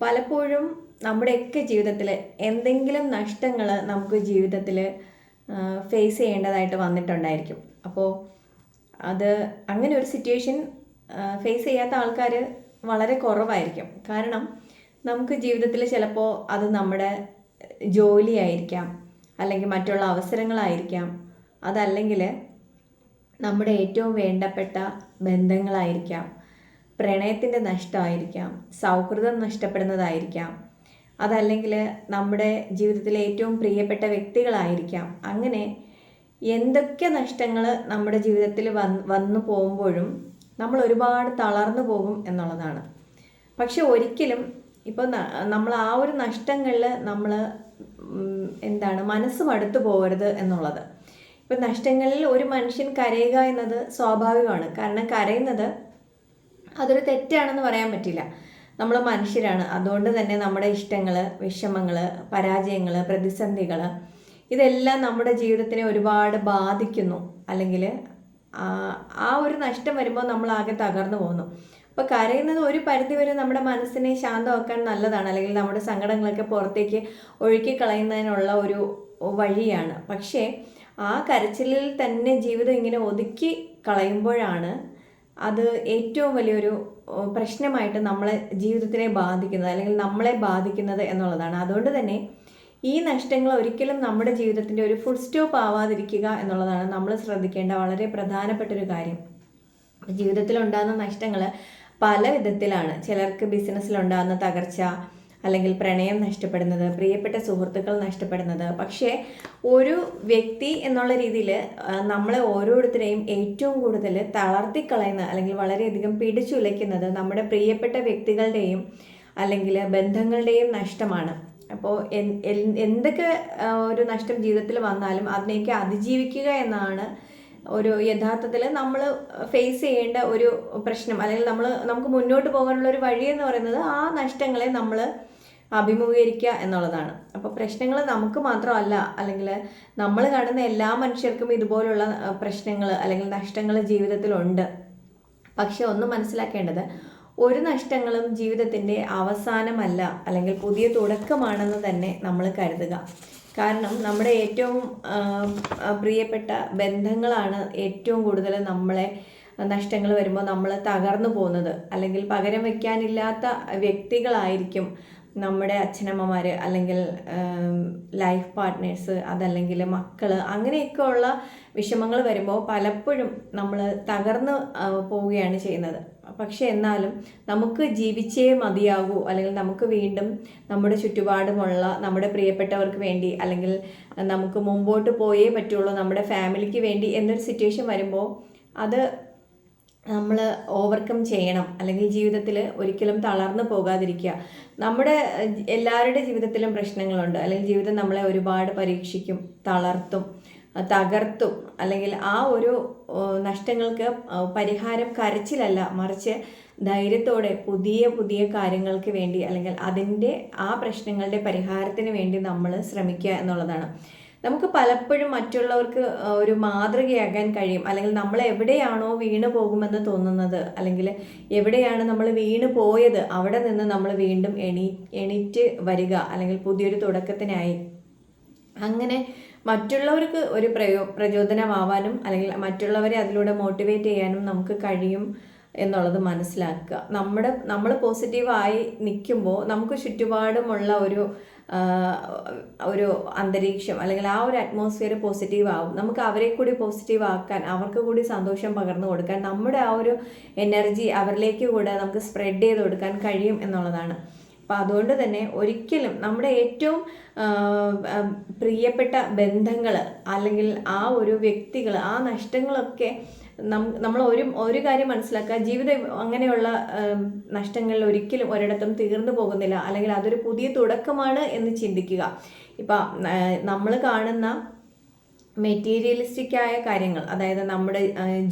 പലപ്പോഴും നമ്മുടെയൊക്കെ ജീവിതത്തിൽ എന്തെങ്കിലും നഷ്ടങ്ങൾ നമുക്ക് ജീവിതത്തിൽ ഫേസ് ചെയ്യേണ്ടതായിട്ട് വന്നിട്ടുണ്ടായിരിക്കും. അപ്പോൾ അത് അങ്ങനെ ഒരു സിറ്റുവേഷൻ ഫേസ് ചെയ്യാത്ത ആൾക്കാർ വളരെ കുറവായിരിക്കും. കാരണം നമുക്ക് ജീവിതത്തിൽ ചിലപ്പോൾ അത് നമ്മുടെ ജോലിയായിരിക്കാം അല്ലെങ്കിൽ മറ്റുള്ള അവസരങ്ങളായിരിക്കാം. അതല്ലെങ്കിൽ നമ്മുടെ ഏറ്റവും വേണ്ടപ്പെട്ട ബന്ധങ്ങളായിരിക്കാം. പ്രണയത്തിന്റെ നഷ്ടമായിരിക്കാം സൗഹൃദം നഷ്ടപ്പെടുന്നതായിരിക്കാം അതല്ലെങ്കിൽ നമ്മുടെ ജീവിതത്തിലെ ഏറ്റവും പ്രിയപ്പെട്ട വ്യക്തികളായിരിക്കാം. അങ്ങനെ എന്തൊക്കെ നഷ്ടങ്ങൾ നമ്മുടെ ജീവിതത്തിൽ വന്ന് വന്നു പോകുമ്പോഴും നമ്മൾ ഒരുപാട് തളർന്നു പോകും എന്നുള്ളതാണ്. പക്ഷെ ഒരിക്കലും ഇപ്പോൾ നമ്മൾ ആ ഒരു നഷ്ടങ്ങളിൽ നമ്മൾ എന്താണ് മനസ്സ് മടുത്തു പോകരുത് എന്നുള്ളത്. ഇപ്പം നഷ്ടങ്ങളിൽ ഒരു മനുഷ്യൻ കരയുക എന്നത് സ്വാഭാവികമാണ്. കാരണം കരയുന്നത് അതൊരു തെറ്റാണെന്ന് പറയാൻ പറ്റില്ല. നമ്മൾ മനുഷ്യരാണ്. അതുകൊണ്ട് തന്നെ നമ്മുടെ ഇഷ്ടങ്ങൾ വിഷമങ്ങൾ പരാജയങ്ങൾ പ്രതിസന്ധികൾ ഇതെല്ലാം നമ്മുടെ ജീവിതത്തിനെ ഒരുപാട് ബാധിക്കുന്നു. അല്ലെങ്കിൽ ആ ഒരു നഷ്ടം വരുമ്പോൾ നമ്മൾ ആകെ തകർന്നു പോകുന്നു. അപ്പോൾ കരയുന്നത് ഒരു പരിധിവരെ നമ്മുടെ മനസ്സിനെ ശാന്തമാക്കാൻ നല്ലതാണ്. അല്ലെങ്കിൽ നമ്മുടെ സങ്കടങ്ങളൊക്കെ പുറത്തേക്ക് ഒഴുക്കി കളയുന്നതിനുള്ള ഒരു വഴിയാണ്. പക്ഷേ ആ കരച്ചിലിൽ തന്നെ ജീവിതം ഇങ്ങനെ ഒതുക്കി കളയുമ്പോഴാണ് അത് ഏറ്റവും വലിയൊരു പ്രശ്നമായിട്ട് നമ്മളെ ജീവിതത്തിനെ ബാധിക്കുന്നത് അല്ലെങ്കിൽ നമ്മളെ ബാധിക്കുന്നത് എന്നുള്ളതാണ്. അതുകൊണ്ട് തന്നെ ഈ നഷ്ടങ്ങൾ ഒരിക്കലും നമ്മുടെ ജീവിതത്തിന്റെ ഒരു ഫുൾ സ്റ്റോപ്പ് ആവാതിരിക്കുക എന്നുള്ളതാണ് നമ്മൾ ശ്രദ്ധിക്കേണ്ട വളരെ പ്രധാനപ്പെട്ട ഒരു കാര്യം. ജീവിതത്തിൽ ഉണ്ടാകുന്ന നഷ്ടങ്ങൾ പല വിധത്തിലാണ് ചിലർക്ക് ബിസിനസ്സിലുണ്ടാകുന്ന തകർച്ച അല്ലെങ്കിൽ പ്രണയം നഷ്ടപ്പെടുന്നത് പ്രിയപ്പെട്ട സുഹൃത്തുക്കൾ നഷ്ടപ്പെടുന്നത്. പക്ഷേ ഒരു വ്യക്തി എന്നുള്ള രീതിയിൽ നമ്മളെ ഓരോരുത്തരെയും ഏറ്റവും കൂടുതൽ തളർത്തിക്കളയുന്ന അല്ലെങ്കിൽ വളരെയധികം പിടിച്ചുലയ്ക്കുന്നത് നമ്മുടെ പ്രിയപ്പെട്ട വ്യക്തികളുടെയും അല്ലെങ്കിൽ ബന്ധങ്ങളുടെയും നഷ്ടമാണ്. അപ്പോൾ എന്തൊക്കെ ഒരു നഷ്ടം ജീവിതത്തിൽ വന്നാലും അതിനെയൊക്കെ അതിജീവിക്കുക എന്നാണ് ഒരു യഥാർത്ഥത്തിൽ നമ്മൾ ഫേസ് ചെയ്യേണ്ട ഒരു പ്രശ്നം അല്ലെങ്കിൽ നമ്മൾ നമുക്ക് മുന്നോട്ട് പോകാനുള്ള ഒരു വഴി എന്ന് പറയുന്നത് ആ നഷ്ടങ്ങളെ നമ്മൾ അഭിമുഖീകരിക്കുക എന്നുള്ളതാണ്. അപ്പോൾ പ്രശ്നങ്ങൾ നമുക്ക് മാത്രമല്ല അല്ലെങ്കിൽ നമ്മൾ കാണുന്ന എല്ലാ മനുഷ്യർക്കും ഇതുപോലുള്ള പ്രശ്നങ്ങൾ അല്ലെങ്കിൽ നഷ്ടങ്ങൾ ജീവിതത്തിലുണ്ട്. പക്ഷെ ഒന്ന് മനസ്സിലാക്കേണ്ടത് ഒരു നഷ്ടങ്ങളും ജീവിതത്തിന്റെ അവസാനമല്ല അല്ലെങ്കിൽ പുതിയ തുടക്കമാണെന്ന് തന്നെ നമ്മൾ കരുതുക. കാരണം നമ്മുടെ ഏറ്റവും പ്രിയപ്പെട്ട ബന്ധങ്ങളാണ് ഏറ്റവും കൂടുതൽ നമ്മളെ നഷ്ടങ്ങൾ വരുമ്പോൾ നമ്മൾ തകർന്നു പോകുന്നത്. അല്ലെങ്കിൽ പകരം വയ്ക്കാനില്ലാത്ത വ്യക്തികളായിരിക്കും നമ്മുടെ അച്ഛനമ്മമാർ അല്ലെങ്കിൽ ലൈഫ് പാർട്ട്നേഴ്സ് അതല്ലെങ്കിൽ മക്കൾ അങ്ങനെയൊക്കെ ഉള്ള വിഷമങ്ങൾ വരുമ്പോൾ പലപ്പോഴും നമ്മൾ തകർന്ന് പോവുകയാണ് ചെയ്യുന്നത്. പക്ഷെ എന്നാലും നമുക്ക് ജീവിച്ചേ മതിയാകൂ. അല്ലെങ്കിൽ നമുക്ക് വീണ്ടും നമ്മുടെ ചുറ്റുപാടുമുള്ള നമ്മുടെ പ്രിയപ്പെട്ടവർക്ക് വേണ്ടി അല്ലെങ്കിൽ നമുക്ക് മുമ്പോട്ട് പോയേ പറ്റുള്ളൂ നമ്മുടെ ഫാമിലിക്ക് വേണ്ടി എന്നൊരു സിറ്റുവേഷൻ വരുമ്പോൾ അത് നമ്മൾ ഓവർകം ചെയ്യണം. അല്ലെങ്കിൽ ജീവിതത്തിൽ ഒരിക്കലും തളർന്നു പോകാതിരിക്കുക. നമ്മുടെ എല്ലാവരുടെ ജീവിതത്തിലും പ്രശ്നങ്ങളുണ്ട്. അല്ലെങ്കിൽ ജീവിതം നമ്മളെ ഒരുപാട് പരീക്ഷിക്കും തളർത്തും. തകർത്തും. അല്ലെങ്കിൽ ആ ഒരു നഷ്ടങ്ങൾക്ക് പരിഹാരം കരച്ചിലല്ല. മറിച്ച് ധൈര്യത്തോടെ പുതിയ പുതിയ കാര്യങ്ങൾക്ക് വേണ്ടി അല്ലെങ്കിൽ അതിന്റെ ആ പ്രശ്നങ്ങളുടെ പരിഹാരത്തിന് വേണ്ടി നമ്മൾ ശ്രമിക്കുക എന്നുള്ളതാണ്. നമുക്ക് പലപ്പോഴും മറ്റുള്ളവർക്ക് ഒരു മാതൃകയാകാൻ കഴിയും. അല്ലെങ്കിൽ നമ്മൾ എവിടെയാണോ വീണു പോകുമെന്ന് തോന്നുന്നത്. അല്ലെങ്കിൽ എവിടെയാണ് നമ്മൾ വീണു പോയത്? അവിടെ നിന്ന് നമ്മൾ വീണ്ടും എണീ എണീറ്റ് വരിക. അല്ലെങ്കിൽ പുതിയൊരു തുടക്കത്തിനായി. അങ്ങനെ മറ്റുള്ളവർക്ക് ഒരു പ്രയോ പ്രചോദനമാവാനും അല്ലെങ്കിൽ മറ്റുള്ളവരെ അതിലൂടെ മോട്ടിവേറ്റ് ചെയ്യാനും നമുക്ക് കഴിയും എന്നുള്ളത് മനസ്സിലാക്കുക. നമ്മുടെ നമ്മൾ പോസിറ്റീവായി നിൽക്കുമ്പോൾ നമുക്ക് ചുറ്റുപാടുമുള്ള ഒരു ഒരു അന്തരീക്ഷം അല്ലെങ്കിൽ ആ ഒരു അറ്റ്മോസ്ഫിയർ പോസിറ്റീവ് ആവും. നമുക്ക് അവരെ കൂടി പോസിറ്റീവ് ആക്കാൻ അവർക്ക് കൂടി സന്തോഷം പകർന്നു കൊടുക്കാൻ നമ്മുടെ ആ ഒരു എനർജി അവരിലേക്ക് കൂടെ നമുക്ക് സ്പ്രെഡ് ചെയ്ത് കൊടുക്കാൻ കഴിയും എന്നുള്ളതാണ്. അപ്പം അതുകൊണ്ട് തന്നെ ഒരിക്കലും നമ്മുടെ ഏറ്റവും പ്രിയപ്പെട്ട ബന്ധങ്ങൾ അല്ലെങ്കിൽ ആ ഒരു വ്യക്തികൾ ആ നഷ്ടങ്ങളൊക്കെ നമ്മൾ ഒരു ഒരു കാര്യം മനസ്സിലാക്കുക. ജീവിതം അങ്ങനെയുള്ള നഷ്ടങ്ങളിൽ ഒരിക്കലും ഒരിടത്തും തീർന്നു പോകുന്നില്ല. അല്ലെങ്കിൽ അതൊരു പുതിയ തുടക്കമാണ് എന്ന് ചിന്തിക്കുക. ഇപ്പം നമ്മൾ കാണുന്ന മെറ്റീരിയലിസ്റ്റിക് ആയ കാര്യങ്ങൾ അതായത് നമ്മുടെ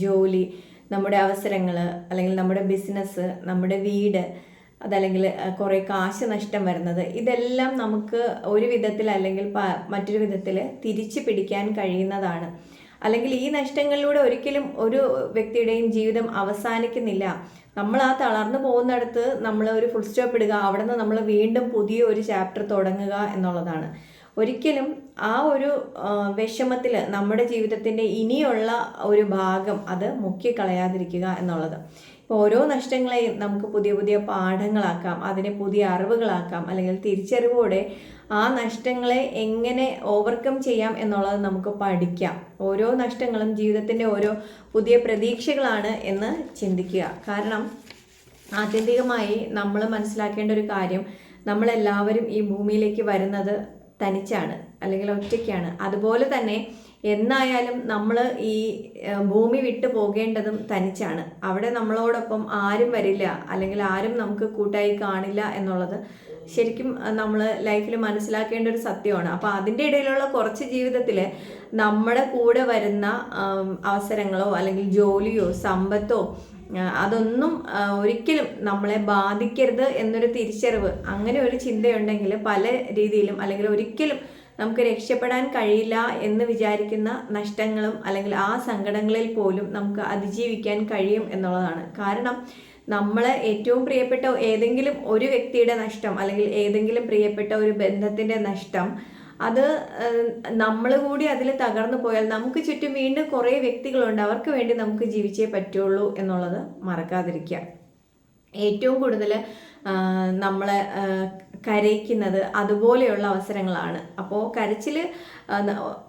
ജോലി നമ്മുടെ അവസരങ്ങൾ അല്ലെങ്കിൽ നമ്മുടെ ബിസിനസ് നമ്മുടെ വീട് അതല്ലെങ്കിൽ കുറേ കാശ് നഷ്ടം വരുന്നത്. ഇതെല്ലാം നമുക്ക് ഒരു വിധത്തിൽ അല്ലെങ്കിൽ മറ്റൊരു വിധത്തിൽ തിരിച്ചു പിടിക്കാൻ കഴിയുന്നതാണ്. അല്ലെങ്കിൽ ഈ നഷ്ടങ്ങളിലൂടെ ഒരിക്കലും ഒരു വ്യക്തിയുടെയും ജീവിതം അവസാനിക്കുന്നില്ല. നമ്മൾ ആ തളർന്നു പോകുന്നിടത്ത് നമ്മൾ ഒരു ഫുൾ സ്റ്റോപ്പ് ഇടുക അവിടെ നിന്ന് നമ്മൾ വീണ്ടും പുതിയ ഒരു ചാപ്റ്റർ തുടങ്ങുക എന്നുള്ളതാണ്. ഒരിക്കലും ആ ഒരു വിഷമത്തിൽ നമ്മുടെ ജീവിതത്തിന്റെ ഇനിയുള്ള ഒരു ഭാഗം അത് മുക്കിക്കളയാതിരിക്കുക എന്നുള്ളത്. ഇപ്പോൾ ഓരോ നഷ്ടങ്ങളെയും നമുക്ക് പുതിയ പുതിയ പാഠങ്ങളാക്കാം അതിനെ പുതിയ അറിവുകളാക്കാം അല്ലെങ്കിൽ തിരിച്ചറിവോടെ ആ നഷ്ടങ്ങളെ എങ്ങനെ ഓവർകം ചെയ്യാം എന്നുള്ളത് നമുക്ക് പഠിക്കാം. ഓരോ നഷ്ടങ്ങളും ജീവിതത്തിന്റെ ഓരോ പുതിയ പ്രതീക്ഷകളാണ് എന്ന് ചിന്തിക്കുക. കാരണം ആത്യന്തികമായി നമ്മൾ മനസ്സിലാക്കേണ്ട ഒരു കാര്യം നമ്മളെല്ലാവരും ഈ ഭൂമിയിലേക്ക് വരുന്നത് തനിച്ചാണ് അല്ലെങ്കിൽ ഒറ്റയ്ക്കാണ്. അതുപോലെ തന്നെ എന്നായാലും നമ്മൾ ഈ ഭൂമി വിട്ടു പോകേണ്ടതും തനിച്ചാണ്. അവിടെ നമ്മളോടൊപ്പം ആരും വരില്ല അല്ലെങ്കിൽ ആരും നമുക്ക് കൂട്ടായി കാണില്ല എന്നുള്ളത് ശരിക്കും നമ്മൾ ലൈഫിൽ മനസ്സിലാക്കേണ്ട ഒരു സത്യമാണ്. അപ്പോൾ അതിന്റെ ഇടയിലുള്ള കുറച്ച് ജീവിതത്തിൽ നമ്മുടെ കൂടെ വരുന്ന അവസരങ്ങളോ അല്ലെങ്കിൽ ജോലിയോ സമ്പത്തോ അതൊന്നും ഒരിക്കലും നമ്മളെ ബാധിക്കരുത് എന്നൊരു തിരിച്ചറിവ് അങ്ങനെ ഒരു ചിന്തയുണ്ടെങ്കിൽ പല രീതിയിലും അല്ലെങ്കിൽ ഒരിക്കലും നമുക്ക് രക്ഷപ്പെടാൻ കഴിയില്ല എന്ന് വിചാരിക്കുന്ന നഷ്ടങ്ങളും അല്ലെങ്കിൽ ആ സങ്കടങ്ങളിൽ പോലും നമുക്ക് അതിജീവിക്കാൻ കഴിയും എന്നുള്ളതാണ്. കാരണം നമ്മളെ ഏറ്റവും പ്രിയപ്പെട്ട ഏതെങ്കിലും ഒരു വ്യക്തിയുടെ നഷ്ടം അല്ലെങ്കിൽ ഏതെങ്കിലും പ്രിയപ്പെട്ട ഒരു ബന്ധത്തിന്റെ നഷ്ടം അത് നമ്മൾ കൂടി അതിൽ തകർന്നു പോയാൽ നമുക്ക് ചുറ്റും വീണ്ടും കുറേ വ്യക്തികളുണ്ട്. അവർക്ക് വേണ്ടി നമുക്ക് ജീവിച്ചേ പറ്റുള്ളൂ എന്നുള്ളത് മറക്കാതിരിക്കുക. ഏറ്റവും കൂടുതൽ നമ്മളെ കരയിക്കുന്നത് അതുപോലെയുള്ള അവസരങ്ങളാണ്. അപ്പോൾ കരച്ചിൽ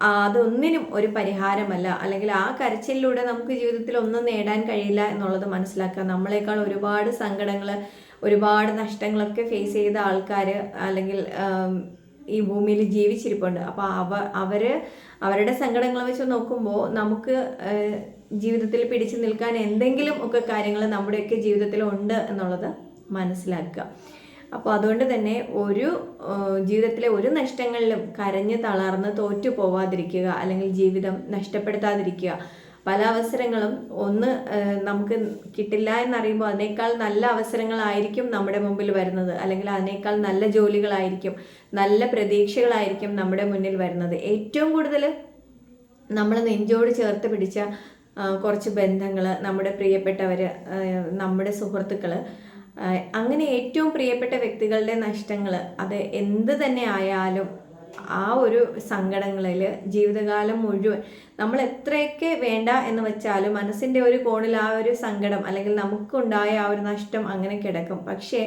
അതൊന്നിനും ഒരു പരിഹാരമല്ല. അല്ലെങ്കിൽ ആ കരച്ചിലൂടെ നമുക്ക് ജീവിതത്തിൽ ഒന്നും നേടാൻ കഴിയില്ല എന്നുള്ളത് മനസ്സിലാക്കുക. നമ്മളെക്കാൾ ഒരുപാട് സങ്കടങ്ങൾ ഒരുപാട് നഷ്ടങ്ങളൊക്കെ ഫേസ് ചെയ്ത ആൾക്കാർ അല്ലെങ്കിൽ ഈ ഭൂമിയിൽ ജീവിച്ചിരിപ്പുണ്ട്. അപ്പോൾ അവ അവർ അവരുടെ സങ്കടങ്ങൾ വെച്ച് നോക്കുമ്പോൾ നമുക്ക് ജീവിതത്തിൽ പിടിച്ചു നിൽക്കാൻ എന്തെങ്കിലും ഒക്കെ കാര്യങ്ങൾ നമ്മുടെയൊക്കെ ജീവിതത്തിൽ ഉണ്ട് എന്നുള്ളത് മനസ്സിലാക്കുക. അപ്പോൾ അതുകൊണ്ട് തന്നെ ഒരു ജീവിതത്തിലെ ഒരു നഷ്ടങ്ങളിലും കരഞ്ഞ് തളർന്ന് തോറ്റു പോവാതിരിക്കുക അല്ലെങ്കിൽ ജീവിതം നഷ്ടപ്പെടുത്താതിരിക്കുക പല അവസരങ്ങളും ഒന്ന് നമുക്ക് കിട്ടില്ല എന്നറിയുമ്പോൾ അതിനേക്കാൾ നല്ല അവസരങ്ങളായിരിക്കും നമ്മുടെ മുമ്പിൽ വരുന്നത്. അല്ലെങ്കിൽ അതിനേക്കാൾ നല്ല ജോലികളായിരിക്കും നല്ല പ്രതീക്ഷകളായിരിക്കും നമ്മുടെ മുന്നിൽ വരുന്നത്. ഏറ്റവും കൂടുതൽ നമ്മൾ നെഞ്ചോട് ചേർത്ത് പിടിച്ച കുറച്ച് ബന്ധങ്ങൾ നമ്മുടെ പ്രിയപ്പെട്ടവർ നമ്മുടെ സുഹൃത്തുക്കൾ അങ്ങനെ ഏറ്റവും പ്രിയപ്പെട്ട വ്യക്തികളുടെ നഷ്ടങ്ങൾ അത് എന്ത് തന്നെ ആയാലും ആ ഒരു സങ്കടങ്ങളിൽ ജീവിതകാലം മുഴുവൻ നമ്മൾ എത്രയൊക്കെ വേണ്ട എന്ന് വെച്ചാലും മനസ്സിന്റെ ഒരു കോണിൽ ആ ഒരു സങ്കടം അല്ലെങ്കിൽ നമുക്കുണ്ടായ ആ ഒരു നഷ്ടം അങ്ങനെ കിടക്കും. പക്ഷേ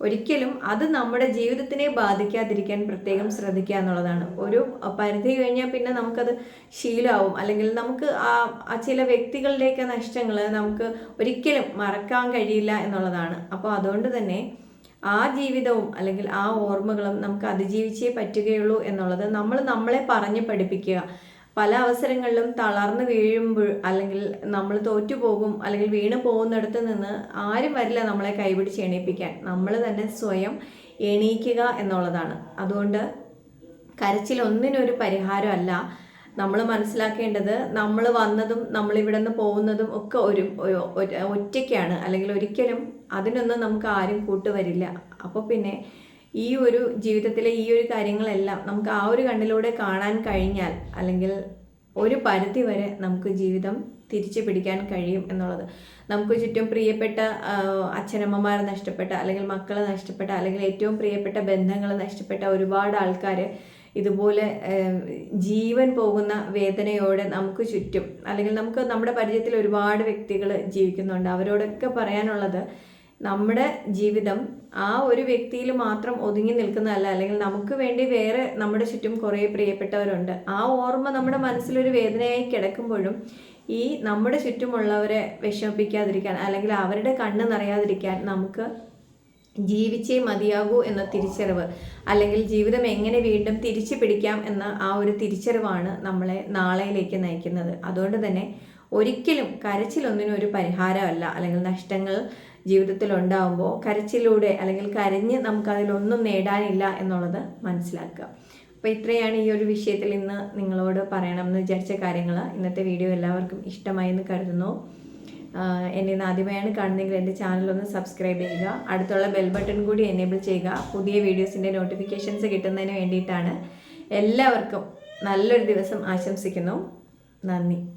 ഒരിക്കലും അത് നമ്മുടെ ജീവിതത്തിനെ ബാധിക്കാതിരിക്കാൻ പ്രത്യേകം ശ്രദ്ധിക്കുക എന്നുള്ളതാണ്. ഒരു പരിധി കഴിഞ്ഞാൽ പിന്നെ നമുക്കത് ശീലമാവും അല്ലെങ്കിൽ നമുക്ക് ആ ചില വ്യക്തികളുടെയൊക്കെ നഷ്ടങ്ങൾ നമുക്ക് ഒരിക്കലും മറക്കാൻ കഴിയില്ല എന്നുള്ളതാണ്. അപ്പോൾ അതുകൊണ്ട് തന്നെ ആ ജീവിതവും അല്ലെങ്കിൽ ആ ഓർമ്മകളും നമുക്ക് അതിജീവിച്ചേ പറ്റുകയുള്ളൂ എന്നുള്ളത് നമ്മൾ നമ്മളെ പറഞ്ഞ് പഠിപ്പിക്കുക. പല അവസരങ്ങളിലും തളർന്നു വീഴുമ്പോൾ അല്ലെങ്കിൽ നമ്മൾ തോറ്റുപോകും അല്ലെങ്കിൽ വീണു പോകുന്നിടത്ത് നിന്ന് ആരും വരില്ല നമ്മളെ കൈപിടിച്ച് എണീപ്പിക്കാൻ. നമ്മൾ തന്നെ സ്വയം എണീക്കുക എന്നുള്ളതാണ്. അതുകൊണ്ട് കരച്ചിൽ ഒന്നിനൊരു പരിഹാരമല്ല. നമ്മൾ മനസ്സിലാക്കേണ്ടത് നമ്മൾ വന്നതും നമ്മൾ ഇവിടെ നിന്ന് പോകുന്നതും ഒക്കെ ഒരു ഒറ്റയ്ക്കാണ്. അല്ലെങ്കിൽ ഒരിക്കലും അതിനൊന്നും നമുക്ക് ആരും കൂട്ടുവരില്ല അപ്പോൾ പിന്നെ ഈ ഒരു ജീവിതത്തിലെ ഈ ഒരു കാര്യങ്ങളെല്ലാം നമുക്ക് ആ ഒരു കണ്ണിലൂടെ കാണാൻ കഴിഞ്ഞാൽ അല്ലെങ്കിൽ ഒരു പരിധി വരെ നമുക്ക് ജീവിതം തിരിച്ചു പിടിക്കാൻ കഴിയും എന്നുള്ളത്. നമുക്ക് ചുറ്റും പ്രിയപ്പെട്ട അച്ഛനമ്മമാരെ നഷ്ടപ്പെട്ട അല്ലെങ്കിൽ മക്കളെ നഷ്ടപ്പെട്ട അല്ലെങ്കിൽ ഏറ്റവും പ്രിയപ്പെട്ട ബന്ധങ്ങൾ നഷ്ടപ്പെട്ട ഒരുപാട് ആൾക്കാർ ഇതുപോലെ ജീവൻ പോകുന്ന വേദനയോടെ നമുക്ക് ചുറ്റും അല്ലെങ്കിൽ നമുക്ക് നമ്മുടെ പരിചയത്തിൽ ഒരുപാട് വ്യക്തികൾ ജീവിക്കുന്നുണ്ട്. അവരോടൊക്കെ പറയാനുള്ളത് നമ്മുടെ ജീവിതം ആ ഒരു വ്യക്തിയിൽ മാത്രം ഒതുങ്ങി നിൽക്കുന്നതല്ല. അല്ലെങ്കിൽ നമുക്ക് വേണ്ടി വേറെ നമ്മുടെ ചുറ്റും കുറേ പ്രിയപ്പെട്ടവരുണ്ട്. ആ ഓർമ്മ നമ്മുടെ മനസ്സിലൊരു വേദനയായി കിടക്കുമ്പോഴും ഈ നമ്മുടെ ചുറ്റുമുള്ളവരെ വിഷമിപ്പിക്കാതിരിക്കാൻ അല്ലെങ്കിൽ അവരുടെ കണ്ണ് നിറയാതിരിക്കാൻ നമുക്ക് ജീവിച്ചേ മതിയാകൂ എന്ന തിരിച്ചറിവ്. അല്ലെങ്കിൽ ജീവിതം എങ്ങനെ വീണ്ടും തിരിച്ചു പിടിക്കാം എന്ന ആ ഒരു തിരിച്ചറിവാണ് നമ്മളെ നാളെയിലേക്ക് നയിക്കുന്നത്. അതുകൊണ്ട് തന്നെ ഒരിക്കലും കരച്ചിലൊന്നിനും ഒരു പരിഹാരമല്ല. അല്ലെങ്കിൽ നഷ്ടങ്ങൾ ജീവിതത്തിൽ ഉണ്ടാകുമ്പോൾ കരച്ചിലൂടെ അല്ലെങ്കിൽ കരഞ്ഞ് നമുക്കതിലൊന്നും നേടാനില്ല എന്നുള്ളത് മനസ്സിലാക്കുക. അപ്പോൾ ഇത്രയാണ് ഈ ഒരു വിഷയത്തിൽ ഇന്ന് നിങ്ങളോട് പറയണമെന്ന് വിചാരിച്ച കാര്യങ്ങൾ. ഇന്നത്തെ വീഡിയോ എല്ലാവർക്കും ഇഷ്ടമായി എന്ന് കരുതുന്നു. എന്നെ ഇന്ന് ആദ്യമായാണ് കാണുന്നതെങ്കിൽ എന്റെ ചാനൽ ഒന്ന് സബ്സ്ക്രൈബ് ചെയ്യുക. അടുത്തുള്ള ബെൽ ബട്ടൺ കൂടി എനേബിൾ ചെയ്യുക. പുതിയ വീഡിയോസിന്റെ നോട്ടിഫിക്കേഷൻസ് കിട്ടുന്നതിന് വേണ്ടിയിട്ടാണ്. എല്ലാവർക്കും നല്ലൊരു ദിവസം ആശംസിക്കുന്നു. നന്ദി.